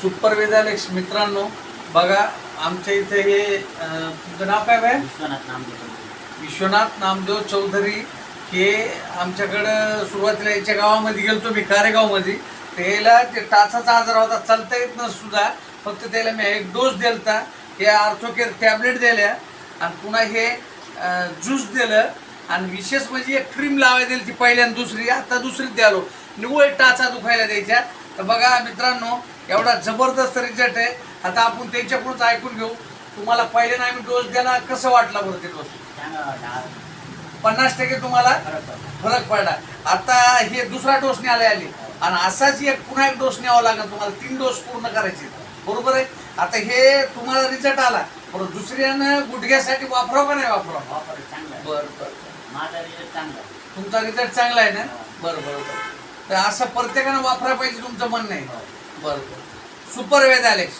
Super वेदालेक्स मित्रांनो बघा आमच्या इथे हे तुमचं नाव काय बाय विश्वनाथ नामदेव. विश्वनाथ नामदेव चौधरी हे आमच्याकडं सुरुवातीला याच्या गावामध्ये गेलतो मी कारेगावमध्ये. त्याला ते टाचाचा आजार होता चालता येत न सुद्धा. फक्त त्याला मी एक डोस दिलता. हे आर्थोकेअर टॅबलेट दिल्या. आणि पुन्हा हे ज्यूस दिलं. आणि विशेष म्हणजे एक क्रीम लावायला दिली ती पहिल्यांदा दुसरी. आता दुसरीच द्यालो. निव्वळ टाचा दुखायला द्यायच्या. तर बघा मित्रांनो एवढा जबरदस्त रिझल्ट आहे. आता आपण त्यांच्याकडूनच ऐकून घेऊ. तुम्हाला पहिल्यांदा आम्ही डोस द्यायला कसं वाटला बरं ते डोस पन्नास टक्के तुम्हाला फरक पडला. आता हे दुसरा डोस न्यायला आली. आणि असाच एक पुन्हा एक डोस न्यावा लागेल तुम्हाला. तीन डोस पूर्ण करायचे. बरोबर आहे? आता हे तुम्हाला रिझल्ट आला. बरोबर दुसऱ्यानं गुडघ्यासाठी वापरावं का नाही वापरावं? वापर चांगला आहे. बरं बरं. माझा रिझल्ट चांगला. तुमचा रिझल्ट चांगला आहे ना? बरं बरं बरं. तर असं प्रत्येकानं वापरायला पाहिजे तुमचं म्हणणं आहे. हो. बरं बरं. सुपर वेद आलेक्स